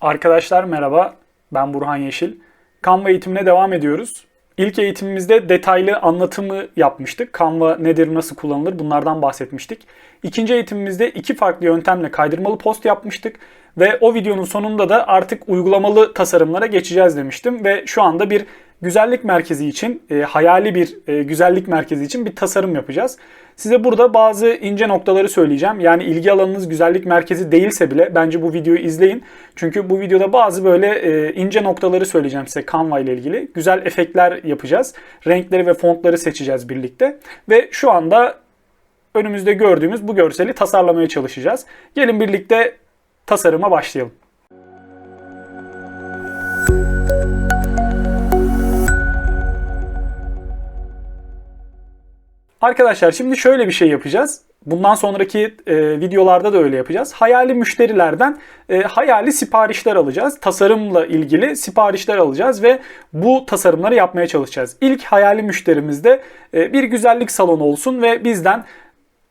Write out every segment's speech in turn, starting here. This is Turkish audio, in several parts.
Arkadaşlar merhaba, ben Burhan Yeşil. Canva eğitimine devam ediyoruz. İlk eğitimimizde detaylı anlatımı yapmıştık. Canva nedir, nasıl kullanılır bunlardan bahsetmiştik. İkinci eğitimimizde iki farklı yöntemle kaydırmalı post yapmıştık. Ve o videonun sonunda da artık uygulamalı tasarımlara geçeceğiz demiştim. Ve şu anda bir güzellik merkezi için, e, hayali bir e, güzellik merkezi için bir tasarım yapacağız. Size burada bazı ince noktaları söyleyeceğim. Yani ilgi alanınız güzellik merkezi değilse bile bence bu videoyu izleyin. Çünkü bu videoda bazı böyle e, ince noktaları söyleyeceğim size Canva ile ilgili. Güzel efektler yapacağız. Renkleri ve fontları seçeceğiz birlikte. Ve şu anda önümüzde gördüğümüz bu görseli tasarlamaya çalışacağız. Gelin birlikte tasarıma başlayalım. Arkadaşlar şimdi şöyle bir şey yapacağız. Bundan sonraki e, videolarda da öyle yapacağız. Hayali müşterilerden e, hayali siparişler alacağız. Tasarımla ilgili siparişler alacağız ve bu tasarımları yapmaya çalışacağız. İlk hayali müşterimizde e, bir güzellik salonu olsun ve bizden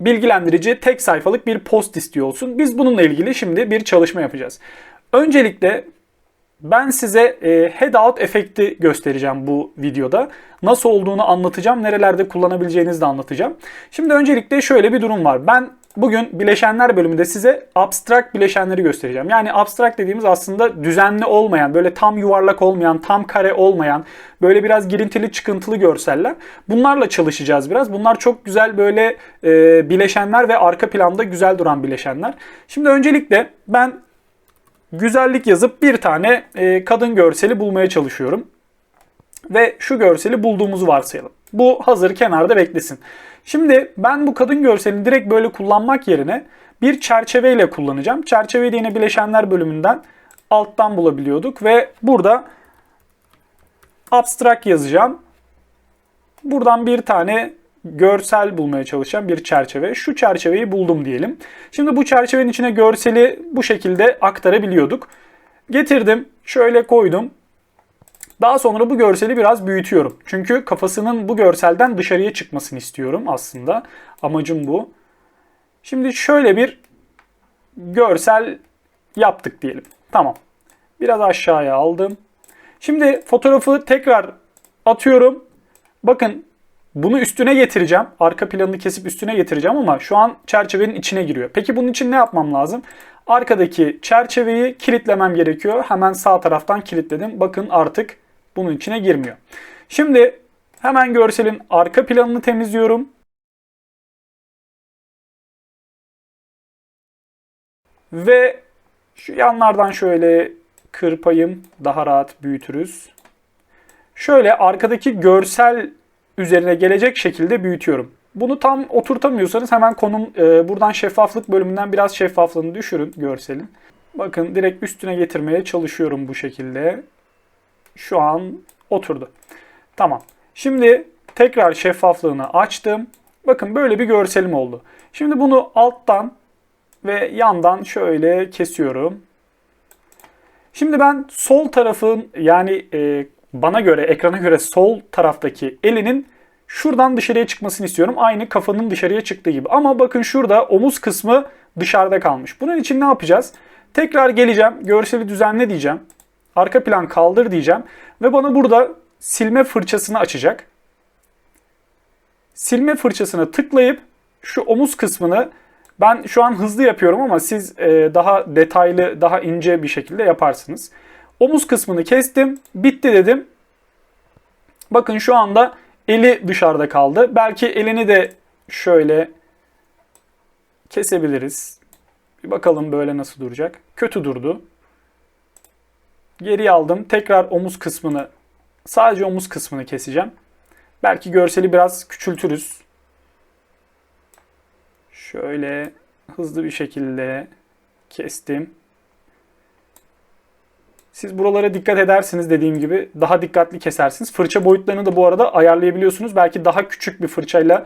bilgilendirici tek sayfalık bir post istiyor olsun. Biz bununla ilgili şimdi bir çalışma yapacağız. Öncelikle ben size e, head out efekti göstereceğim bu videoda. Nasıl olduğunu anlatacağım, nerelerde kullanabileceğinizi de anlatacağım. Şimdi öncelikle şöyle bir durum var. Ben bugün bileşenler bölümünde size abstract bileşenleri göstereceğim. Yani abstract dediğimiz aslında düzenli olmayan, böyle tam yuvarlak olmayan, tam kare olmayan, böyle biraz girintili çıkıntılı görseller. Bunlarla çalışacağız biraz. Bunlar çok güzel böyle e, bileşenler ve arka planda güzel duran bileşenler. Şimdi öncelikle ben güzellik yazıp bir tane e, kadın görseli bulmaya çalışıyorum. Ve şu görseli bulduğumuzu varsayalım. Bu hazır kenarda beklesin. Şimdi ben bu kadın görselini direkt böyle kullanmak yerine bir çerçeveyle kullanacağım. Çerçeveyi de yine bileşenler bölümünden alttan bulabiliyorduk ve burada abstract yazacağım. Buradan bir tane görsel bulmaya çalışan bir çerçeve. Şu çerçeveyi buldum diyelim. Şimdi bu çerçevenin içine görseli bu şekilde aktarabiliyorduk. Getirdim, şöyle koydum. Daha sonra bu görseli biraz büyütüyorum. Çünkü kafasının bu görselden dışarıya çıkmasını istiyorum aslında. Amacım bu. Şimdi şöyle bir görsel yaptık diyelim. Tamam. Biraz aşağıya aldım. Şimdi fotoğrafı tekrar atıyorum. Bakın bunu üstüne getireceğim. Arka planını kesip üstüne getireceğim ama şu an çerçevenin içine giriyor. Peki bunun için ne yapmam lazım? Arkadaki çerçeveyi kilitlemem gerekiyor. Hemen sağ taraftan kilitledim. Bakın artık bunun içine girmiyor. Şimdi hemen görselin arka planını temizliyorum. Ve şu yanlardan şöyle kırpayım. Daha rahat büyütürüz. Şöyle arkadaki görsel üzerine gelecek şekilde büyütüyorum. Bunu tam oturtamıyorsanız hemen konum e, buradan şeffaflık bölümünden biraz şeffaflığını düşürün görselin. Bakın direkt üstüne getirmeye çalışıyorum bu şekilde. Şu an oturdu. Tamam. Şimdi tekrar şeffaflığını açtım. Bakın böyle bir görselim oldu. Şimdi bunu alttan ve yandan şöyle kesiyorum. Şimdi ben sol tarafın yani e, bana göre, ekrana göre sol taraftaki elinin şuradan dışarıya çıkmasını istiyorum. Aynı kafanın dışarıya çıktığı gibi. Ama bakın şurada omuz kısmı dışarıda kalmış. Bunun için ne yapacağız? Tekrar geleceğim. Görseli düzenle diyeceğim. Arka plan kaldır diyeceğim. Ve bana burada silme fırçasını açacak. Silme fırçasına tıklayıp şu omuz kısmını ben şu an hızlı yapıyorum ama siz daha detaylı, daha ince bir şekilde yaparsınız. Omuz kısmını kestim. Bitti dedim. Bakın şu anda eli dışarıda kaldı. Belki elini de şöyle kesebiliriz. Bir bakalım böyle nasıl duracak. Kötü durdu. Geriye aldım. Tekrar omuz kısmını sadece omuz kısmını keseceğim. Belki görseli biraz küçültürüz. Şöyle hızlı bir şekilde kestim. Siz buralara dikkat edersiniz dediğim gibi daha dikkatli kesersiniz. Fırça boyutlarını da bu arada ayarlayabiliyorsunuz. Belki daha küçük bir fırçayla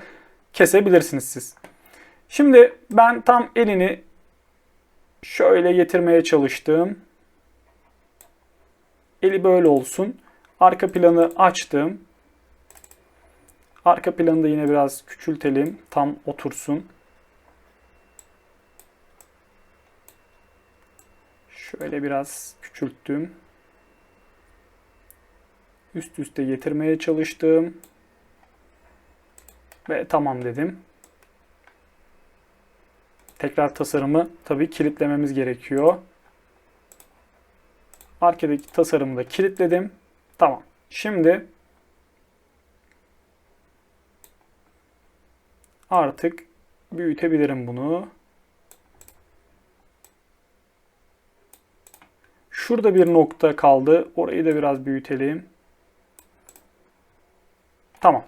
kesebilirsiniz siz. Şimdi ben tam elini şöyle getirmeye çalıştım. Eli böyle olsun. Arka planı açtım. Arka planı da yine biraz küçültelim. Tam otursun. Şöyle biraz küçülttüm. Üst üste getirmeye çalıştım. Ve tamam dedim. Tekrar tasarımı tabii kilitlememiz gerekiyor. Arkadaki tasarımı da kilitledim. Tamam. Şimdi artık büyütebilirim bunu. Şurada bir nokta kaldı. Orayı da biraz büyütelim. Tamam.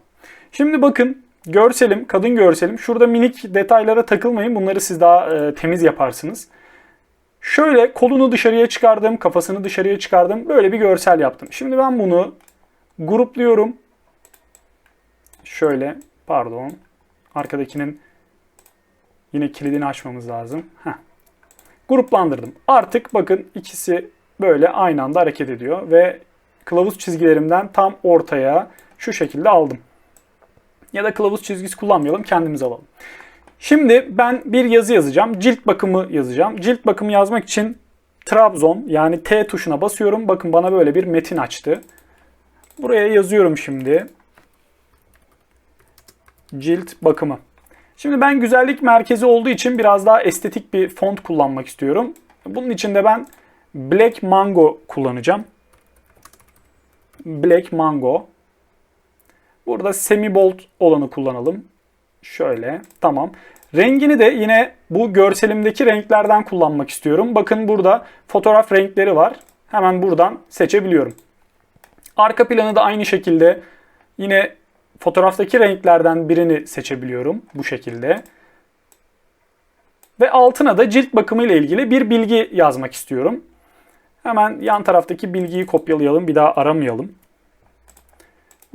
Şimdi bakın görselim, kadın görselim. Şurada minik detaylara takılmayın. Bunları siz daha e, temiz yaparsınız. Şöyle kolunu dışarıya çıkardım, kafasını dışarıya çıkardım. Böyle bir görsel yaptım. Şimdi ben bunu grupluyorum. Şöyle, pardon. Arkadakinin yine kilidini açmamız lazım. Heh. Gruplandırdım. Artık bakın ikisi böyle aynı anda hareket ediyor ve kılavuz çizgilerimden tam ortaya şu şekilde aldım. Ya da kılavuz çizgisi kullanmayalım, kendimiz alalım. Şimdi ben bir yazı yazacağım. Cilt bakımı yazacağım. Cilt bakımı yazmak için Trabzon yani T tuşuna basıyorum. Bakın bana böyle bir metin açtı. Buraya yazıyorum şimdi. Cilt bakımı. Şimdi ben güzellik merkezi olduğu için biraz daha estetik bir font kullanmak istiyorum. Bunun için de ben Black Mango kullanacağım. Black Mango. Burada semi bold olanı kullanalım. Şöyle. Tamam. Rengini de yine bu görselimdeki renklerden kullanmak istiyorum. Bakın burada fotoğraf renkleri var. Hemen buradan seçebiliyorum. Arka planı da aynı şekilde yine fotoğraftaki renklerden birini seçebiliyorum bu şekilde. Ve altına da cilt bakımı ile ilgili bir bilgi yazmak istiyorum. Hemen yan taraftaki bilgiyi kopyalayalım. Bir daha aramayalım.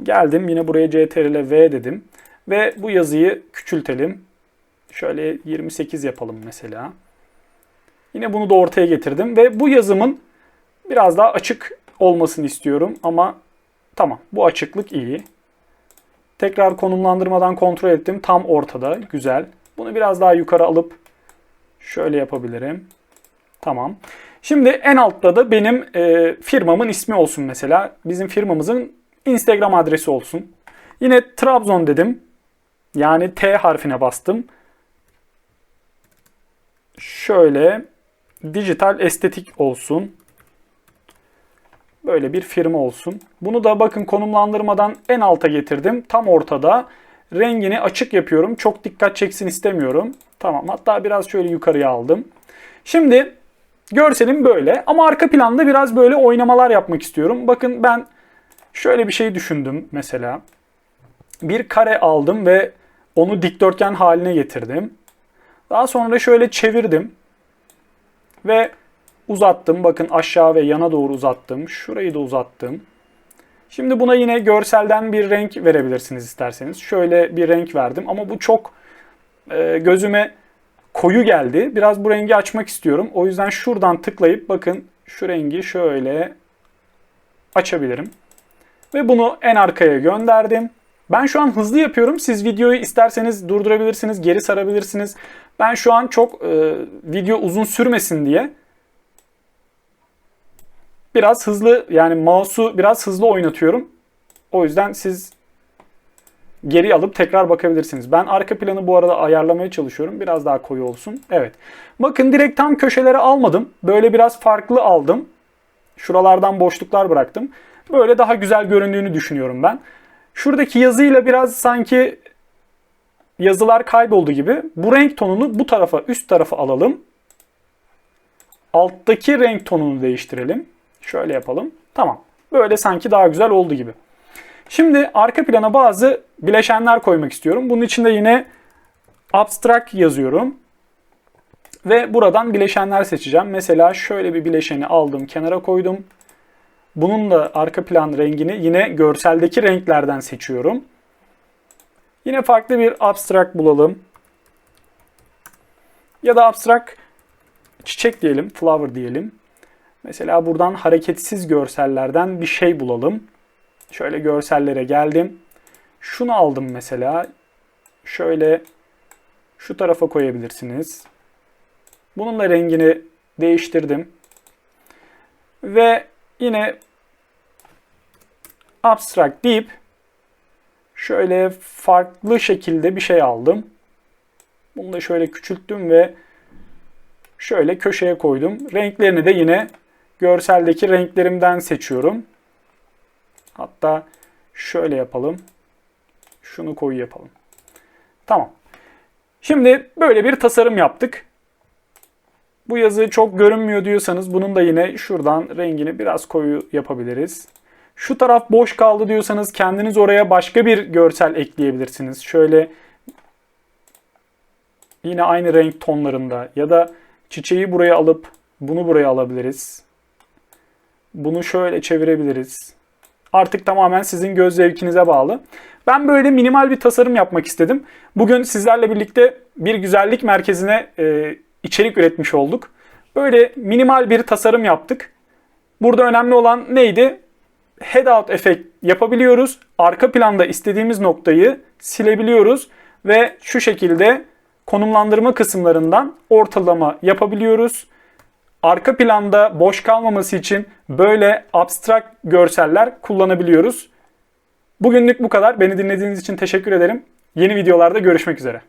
Geldim yine buraya CTRL V dedim. Ve bu yazıyı küçültelim. Şöyle 28 yapalım mesela. Yine bunu da ortaya getirdim ve bu yazımın biraz daha açık olmasını istiyorum ama tamam bu açıklık iyi. Tekrar konumlandırmadan kontrol ettim. Tam ortada. Güzel. Bunu biraz daha yukarı alıp şöyle yapabilirim. Tamam. Şimdi en altta da benim e, firmamın ismi olsun mesela. Bizim firmamızın Instagram adresi olsun. Yine Trabzon dedim. Yani T harfine bastım. Şöyle dijital estetik olsun. Böyle bir firma olsun. Bunu da bakın konumlandırmadan en alta getirdim. Tam ortada. Rengini açık yapıyorum. Çok dikkat çeksin istemiyorum. Tamam hatta biraz şöyle yukarıya aldım. Şimdi görselim böyle ama arka planda biraz böyle oynamalar yapmak istiyorum. Bakın ben şöyle bir şey düşündüm mesela. Bir kare aldım ve onu dikdörtgen haline getirdim. Daha sonra şöyle çevirdim. Ve uzattım. Bakın aşağı ve yana doğru uzattım. Şurayı da uzattım. Şimdi buna yine görselden bir renk verebilirsiniz isterseniz. Şöyle bir renk verdim ama bu çok e, gözüme koyu geldi. Biraz bu rengi açmak istiyorum. O yüzden şuradan tıklayıp bakın şu rengi şöyle açabilirim. Ve bunu en arkaya gönderdim. Ben şu an hızlı yapıyorum. Siz videoyu isterseniz durdurabilirsiniz, geri sarabilirsiniz. Ben şu an çok e, video uzun sürmesin diye biraz hızlı yani mouse'u biraz hızlı oynatıyorum. O yüzden siz geri alıp tekrar bakabilirsiniz. Ben arka planı bu arada ayarlamaya çalışıyorum. Biraz daha koyu olsun. Evet. Bakın direkt tam köşelere almadım. Böyle biraz farklı aldım. Şuralardan boşluklar bıraktım. Böyle daha güzel göründüğünü düşünüyorum ben. Şuradaki yazıyla biraz sanki yazılar kayboldu gibi. Bu renk tonunu bu tarafa, üst tarafa alalım. Alttaki renk tonunu değiştirelim. Şöyle yapalım. Tamam. Böyle sanki daha güzel oldu gibi. Şimdi arka plana bazı bileşenler koymak istiyorum. Bunun için de yine abstract yazıyorum. Ve buradan bileşenler seçeceğim. Mesela şöyle bir bileşeni aldım, kenara koydum. Bunun da arka plan rengini yine görseldeki renklerden seçiyorum. Yine farklı bir abstract bulalım. Ya da abstract çiçek diyelim, flower diyelim. Mesela buradan hareketsiz görsellerden bir şey bulalım. Şöyle görsellere geldim. Şunu aldım mesela. Şöyle şu tarafa koyabilirsiniz. Bunun da rengini değiştirdim. Ve yine abstract deyip şöyle farklı şekilde bir şey aldım. Bunu da şöyle küçülttüm ve şöyle köşeye koydum. Renklerini de yine görseldeki renklerimden seçiyorum. Hatta şöyle yapalım. Şunu koyu yapalım. Tamam. Şimdi böyle bir tasarım yaptık. Bu yazı çok görünmüyor diyorsanız bunun da yine şuradan rengini biraz koyu yapabiliriz. Şu taraf boş kaldı diyorsanız kendiniz oraya başka bir görsel ekleyebilirsiniz. Şöyle yine aynı renk tonlarında ya da çiçeği buraya alıp bunu buraya alabiliriz. Bunu şöyle çevirebiliriz. Artık tamamen sizin göz zevkinize bağlı. Ben böyle minimal bir tasarım yapmak istedim. Bugün sizlerle birlikte bir güzellik merkezine e, içerik üretmiş olduk. Böyle minimal bir tasarım yaptık. Burada önemli olan neydi? Head out efekt yapabiliyoruz. Arka planda istediğimiz noktayı silebiliyoruz ve şu şekilde konumlandırma kısımlarından ortalama yapabiliyoruz. Arka planda boş kalmaması için böyle abstrakt görseller kullanabiliyoruz. Bugünlük bu kadar. Beni dinlediğiniz için teşekkür ederim. Yeni videolarda görüşmek üzere.